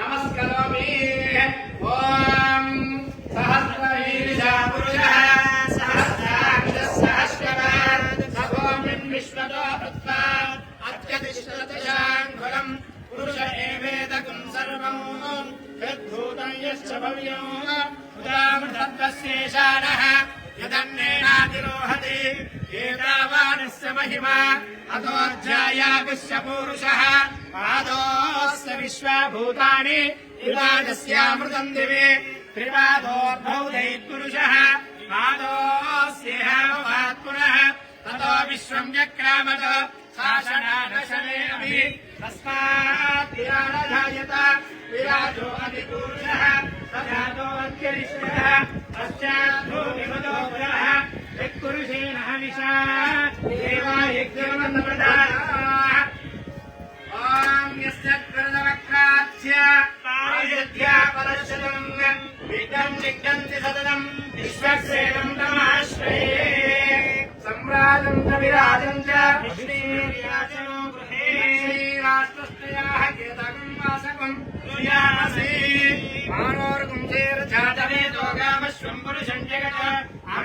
नमस्करोमि ॐ सहस्रवीर्यः पुरुषः सहस्राक्षः सहस्रवान् सभोमिन् विश्वतो कृत्वा अत्यतिष्ठदशाङ्कुलम् पुरुष एवेदकं सर्वं यद्भूतं यश्च भव्यं उदामृतत्वस्येषाणः यदन्नेनातिरोहति एतावानस्य महिमा अतोऽध्यायागस्य पूरुषः पादोऽस्य विश्वभूतानि विवादस्यामृतम् दिवि त्रिपादोर्भौतैः पुरुषः पादोऽस्येह भवात् पुनः ततो विश्वम् व्यक्रामत शासनादशने अपि तस्मात् विराडधायत विराजो अधिपूरुषः तथातो अत्यरिष्टः पश्चाद्धो जगत्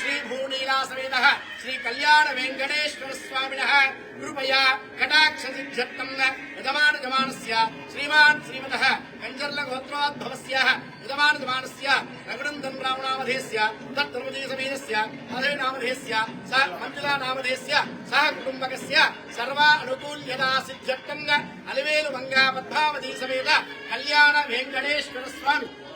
శ్రీభూనీలాసవేద శ్రీ కళ్యాణ వెంకటేశ్వర స్వామిన కృపయా కటాక్షసిద్ధ్యర్థం యజమానజమానస్య శ్రీమాన్ శ్రీమత కంచర్ల గోత్రోద్భవస్య యజమానజమానస్య రఘునందన్ రామనామధేస్య తత్రమజీ సమేధస్య అదే నామధేస్య స మంజులా సహ కుటుంబకస్య సర్వ అనుకూల్యదా అలివేలు మంగా పద్మావతి సమేత కళ్యాణ వెంకటేశ్వర స్వామి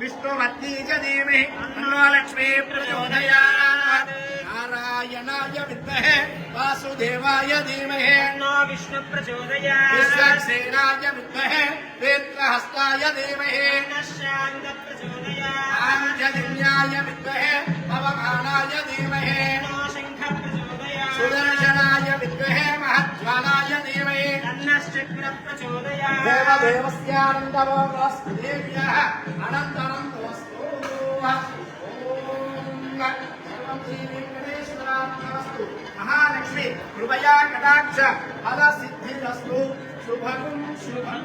విష్ణువతీ చీమహి అన్నో లక్ష్మీ ప్రచోదయాత్. నారాయణాయ విద్మహే వాసుదేవాయ ధీమహి. అన్నో విష్ణు ప్రచోదయాత్. విశ్వక్సేనాయ విద్మహే వేత్రహస్తాయ ధీమహి. నశాంత ప్రచోదయాత్. విద్మహే పవమానాయ ధీమహి. అన్నో శంఖ ప్రచోదయాత్. సుదర్శనాయ విద్మహే మహజ్వాలా धीमहि तन्नश्चक्रः प्रचोदयात् देवदेवस्यानन्दमोऽस्तु देव्यः अनन्तनन्तोऽस्तु महालक्ष्मी कृपया कटाक्ष फल सिद्धिरस्तु शुभं शुभं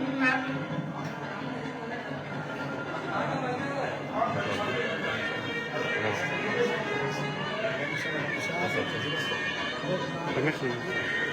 Thank you.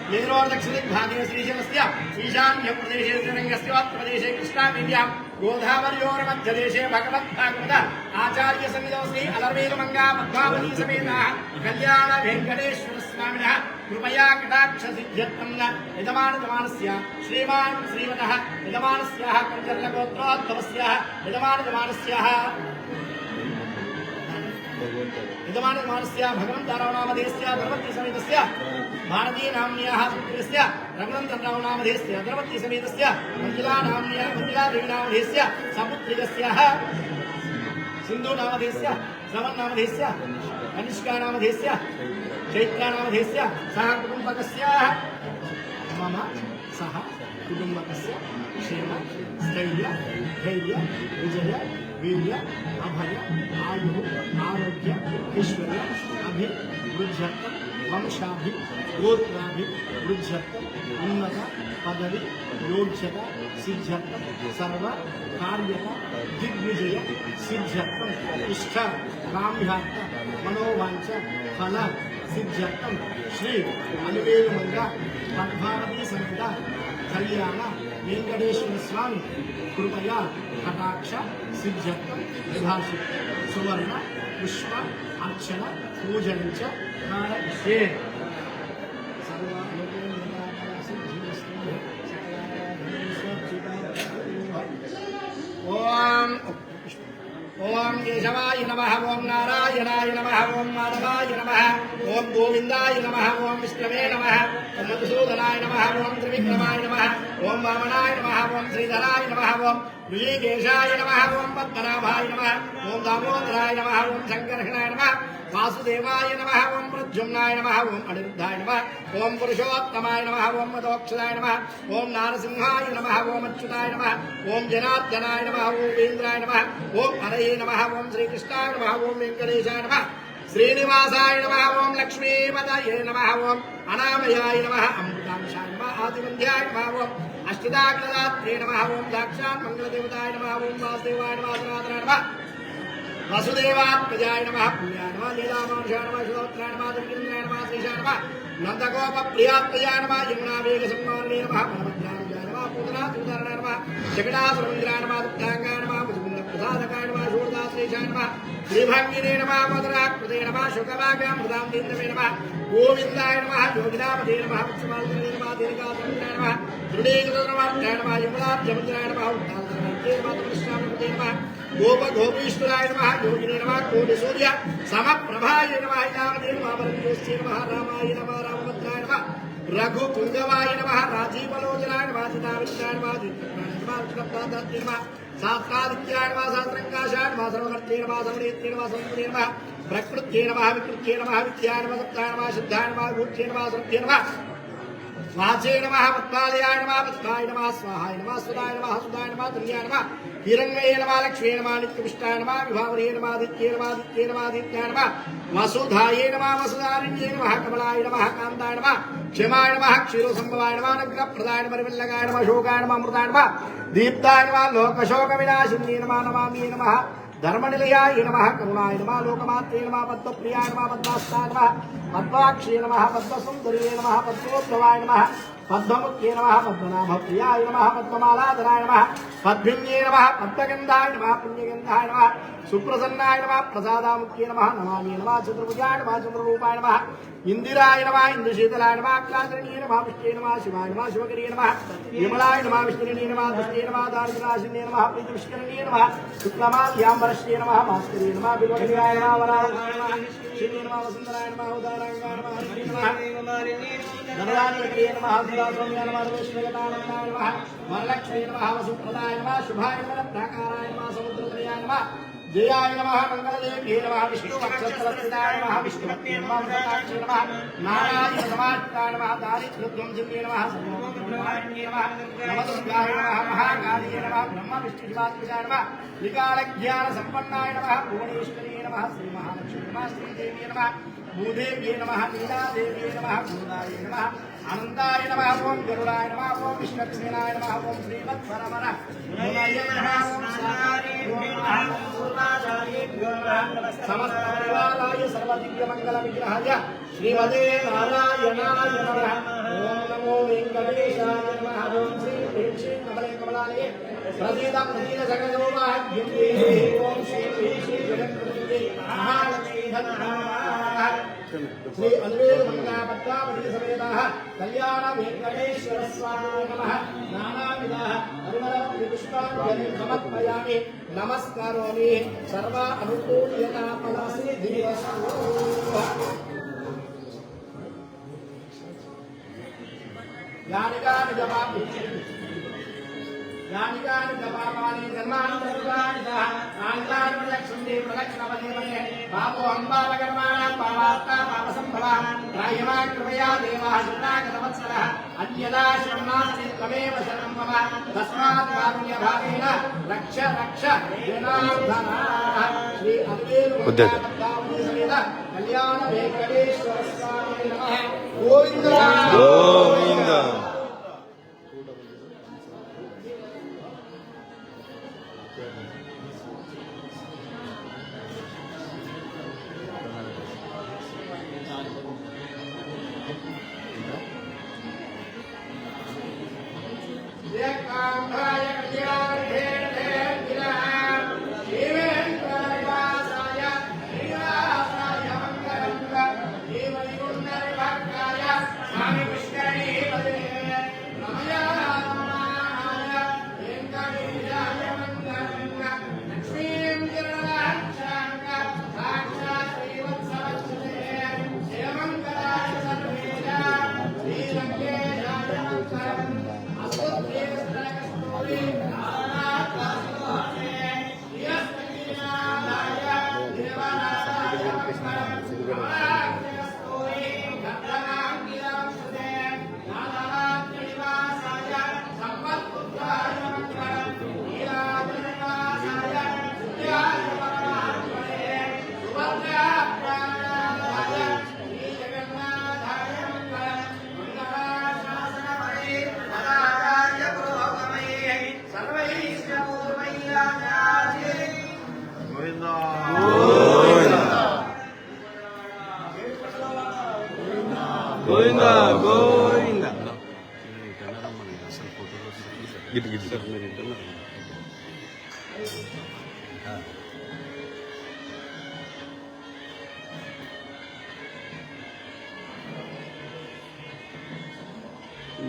श्रीशैलस्य ईशान्यप्रदेशे श्रीरङ्गस्य प्रदेशे कृष्णादेव्यां गोदावर्योर्मध्यदेशे भगवद्भागवत आचार्यसमितौ श्री अलर्वेलमङ्गा पद्मावती समेताः कल्याण वेङ्कटेश्वर स्वामिनः कृपया कटाक्षसिद्ध्यर्थं यजमानजमानस्य श्रीमान् श्रीमतः यजमानस्याः कञ्चर्लगोत्रोद्भवस्याः यजमानजमानस्याः यजमानजमानस्य भगवन्तारावणामधेयस्य द्रवत्यसमेतस्य भारतीयनाम्न्याः पुत्रस्य रघुनन्दनरावणामधेयस्य द्रवत्यसमेतस्य मञ्जुलानाम्न्याः मञ्जुलादेवीनामधेयस्य सपुत्रिकस्याः सिन्धुनामधेयस्य श्रवन्नामधेयस्य कनिष्कानामधेयस्य, चैत्रानामधेयस्य कुटुम्बकस्याः, मम सह कुटुम्बकस्य क्षेम, स्थैर्य विजय, वीर्य, अभय, आयु, आरोग्य, ऐश्वर्य अभिवृद्ध्यर्थं वंशाभि గోత్రాభివృద్ధ్యర్థ ఉన్నత పదవి యోగ్యత సిద్ధ్యర్థం సర్వ కార్యత దిగ్విజయ సిద్ధ్యర్థం ఇష్ట కామ్యార్థ మనోవాంఛ ఫల సిద్ధ్యర్థం శ్రీ అలివేలు మంగ పద్మావతి సమేత కళ్యాణ వెంకటేశ్వర స్వామి కృపయా కటాక్ష సిద్ధ్యర్థం విభాషిత సువర్ణ పుష్ప అర్చన పూజన చ ఓం కేశవాయ నమ ఓం నారాయణాయ నమ ఓం మాధవాయ నమ ఓం గోవిందాయ నమ ఓం విష్ణవే నమ ఓం మధుసూదనాయ నమ ఓం త్రివిక్రమాయ నమ ఓం వామనాయ నమ ఓం శ్రీధరాయ నమ ఓం ఋషికేశాయ నమ ఓం పద్మనాభాయ నమ ఓం దామోదరాయ నమ ఓం శంకర్షణాయ నమ వాసుదేవాయ నమ ఓం ప్రద్యుమ్నాయ నమ ఓం అనిరుద్ధాయ నమ ఓం పురుషోత్తమాయ నమ ఓం మదోక్షదాయ నమ ఓం నారసింహాయ నమ ఓం అచ్యుతాయ నమ ఓం జనార్దనాయ నమ ఓం వేంద్రాయ నమ ఓం హరయే నమ ఓం శ్రీకృష్ణాయ నమ ఓం వెంకటేశాయ నమ శ్రీనివాసాయ నమ ఓం లక్ష్మీపదయే నమ ఓం అనామయాయ నమ అమృతాంశాయ నమ ఆదివంద్యాయ నమ ఓం అష్టిదాగ్రదాత్రే నమ ఓం సాక్షాత్ మంగళదేవతాయ నమ ఓం వాసుదేవాయ నమ సనాతనాయ నమ వసుదేవాత్మజాయ నమ. పుణ్యాయ నమ లీలామానుషాయ నమ శివోత్రాయ నమ దుర్గేంద్రాయ నమ శ్రీశాయ నమ నందగోప ప్రియాత్మజాయ నమ యమునా వేగ నమ పరమధ్యానుజాయ నమ పూతనా తూతారణాయ నమ జగడాసురంద్రాయ నమ దుఃఖాంగాయ నమ ముజుకుంద ప్రసాదకాయ నమ శూర్దాశ్రీశాయ నమ శ్రీభంగినే నమ మధురాకృతే నమ శుకవాగాం మృదాం దీంద్రమే నమ గోవిందాయ నమ యోగినామదే నమ పుష్పాంతరే నమ దీర్ఘాసురంద్రాయ నమ దృఢీకృతనమాత్రాయ నమ యమునాబ్జముద్రాయ నమ ఉత్తాంతరే నమ కృష్ణామృతే నమ గోప గోపీశ్వరాయ నమ యోగినే నమ కోటి సూర్య సమప్రభాయ నమ యావదే నమ వరదోస్య నమ రామాయ నమ రామభద్రాయ నమ రఘు తుంగవాయ నమ రాజీవలోచనాయ నమ సీతావిత్రాయ నమ దీర్ఘప్రాయ నమ శాస్త్రాదిత్యాయ నమ శాస్త్రంకాశాయ నమ సర్వకర్తే నమ సమనేత్రే నమ సంపదే నమ ప్రకృత్యే నమ వికృత్యే నమ విద్యాయ నమ సత్యాయ నమ సిద్ధాయ నమ భూత్యే నమ సత్యే నమ వాచే నమ పద్మాలయాయ లక్ష్మీ నమ నిత్యపుష్టాయ నమ విభావరే నమ ఆదిత్యే నమ ఆదిత్యే నమ ఆదిత్యాయ నమ వసుధాయే నమ వసుధారణ్యే నమ కమలాయ నమ కాంతాయ నమ క్షమాయ నమ క్షీర నమ నగ్న నమ విల్లగాయ నమ శోకాయ నమ అమృతాయ నమ దీప్తాయ నమ లోకశోక వినాశిన్యే నమ నమామి నమ ధర్మనిలయాయ నమ కరుణాయ నమ లోకమాత్రే నమ పద్మప్రియాయ నమ పద్మాస్తాయ నమ పద్మాక్షే నమ పద్మసుందర్యే నమ పద్మోద్భవాయ నమ పద్మముఖ్యే నమ పద్మనాభప్రియాయ నమ పద్మమాలాధరాయ నమ పద్మిన్యే నమ పద్మగంధాయ నమ పుణ్యగంధాయ నమ సుప్రసన్నాయ నమ ప్రసాదాముఖ్యే నమ నమామి నమ చంద్రభుజాయ నమ చంద్రరూపాయ నమ ఇందిరాయ నమ ఇంద్రశీతలాయ నమ క్లాంతరణీయ నమ పుష్టే నమ శివాయ నమ శివకరీ నమ విమలాయ నమ విష్ణుని నమ దృష్టే నమ దారిద్రాశిన్యే నమ ప్రీతివిష్కరణీయ నమ శుక్లమా శుక్లమాధ్యాంబరశ్రీ నమ భాస్కరీ నమ బిల్వకరాయ నమ వరాయ నమ శ్రీ వరలక్ష్మీ నమ వసుప్రదాయ నమ శుభాయ నమ ప్రాకారాయ నమ సముద్రప్రియాయ నమ జయాయ నమ మంగళదేవ్యే నమ విష్ణు వక్షస్థలస్థితాయ నమ విష్ణుపత్యే నమ మృతాక్షే నమ నారాయణ సమాష్టాయ నమ దారిద్ర్యధ్వంసన్యే నమ సర్వోపద్రవాణ్యే నమ దుర్గాయ నమ మహాకాళీయ నమ బ్రహ్మ విష్ణు శివాత్మజాయ నమ త్రికాళజ్ఞాన సంపన్నాయ నమ భువనేశ్వరీ నమ శ్రీ మహాలక్ష్మీ నమ శ్రీదేవ్యే నమ భూదేవ్యే నమ నీలాదేవ్యే నమ గోదాయ నమ అనంతాయ నమ ఓం గరుడాయ నమ ఓం విష్ణుసేనాయ నమ ఓం శ్రీమత్పరమర గుణాయ నమ ఓం సారాయేభ్యో నమః సమస్త పరివారాయ సర్వదివ్య మంగళ విగ్రహాయ శ్రీమదే నారాయణాయ నమః. ఓం నమో వెంకటేశాయ నమ. ఓం శ్రీ కమలే ప్రసీద ప్రసీద ఓం శ్రీ మహాలక్ష్మీ ధన్యవాదాः శ్రీ అల్వేలు మంగా పద్మావతి సమేతాः కళ్యాణ వెంకటేశ్వర స్వామి నమః నానావిధాः పరిమళ పుష్పాంజలి సమర్పయామి నమస్కరోమి సర్వ అనుకూల్యతా ఫలసిద్ధిరస్తు యాని కాని జపామి యాని కాని జపాపాని జన్మాని జన్మాని సహ ఆంతాని ప్రదక్షిణే ప్రదక్షిణవదేవనే పాపో అంబావకర్మాణ పావాత్త పాప సంభవ రాయమా కృపయా దేవः శరణాగతవత్సలः అన్యదా శరణాస్తి త్వమేవ శరణం మమ తస్మాత్ కారుణ్య భావేన రక్ష రక్ష జనార్దనాః. శ్రీ అద్వైత వద్దదు. సమేత కళ్యాణ వెంకటేశ్వర స్వామి నమః. గోవింద. గోవింద.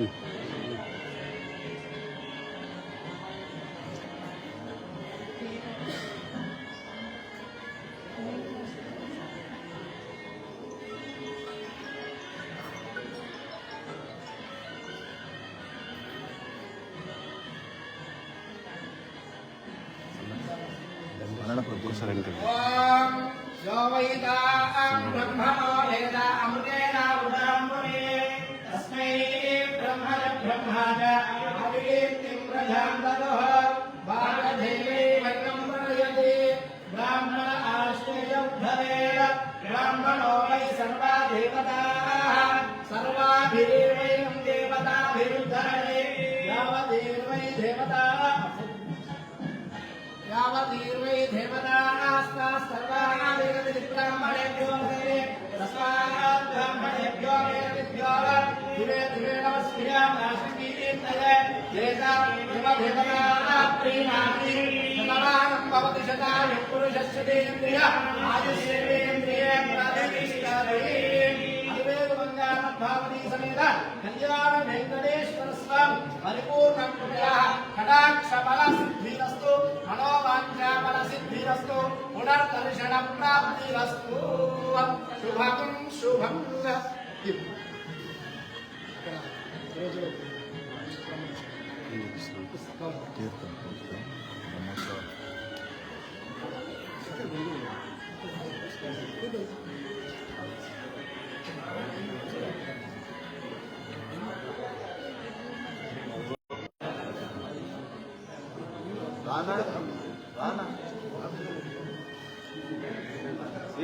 you. ब्राह्मणो वै सर्वा देवताः सर्वाभिरेवैनं देवताभिरुद्धरणे यावतीर्वै देवताः यावतीर्वै देवतास्ताः सर्वाः देवतिब्राह्मणेभ्यो కళ్యాణ వెంకటేశ్వర స్వామి పరిపూర్ణ కటాక్షబల సిద్ధిరస్తు మనోవాంఛాబల సిద్ధిరస్తు పునర్దర్శన ప్రాప్తిరస్తు 啊，手帕公，手帕公啊，哟，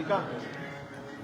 干？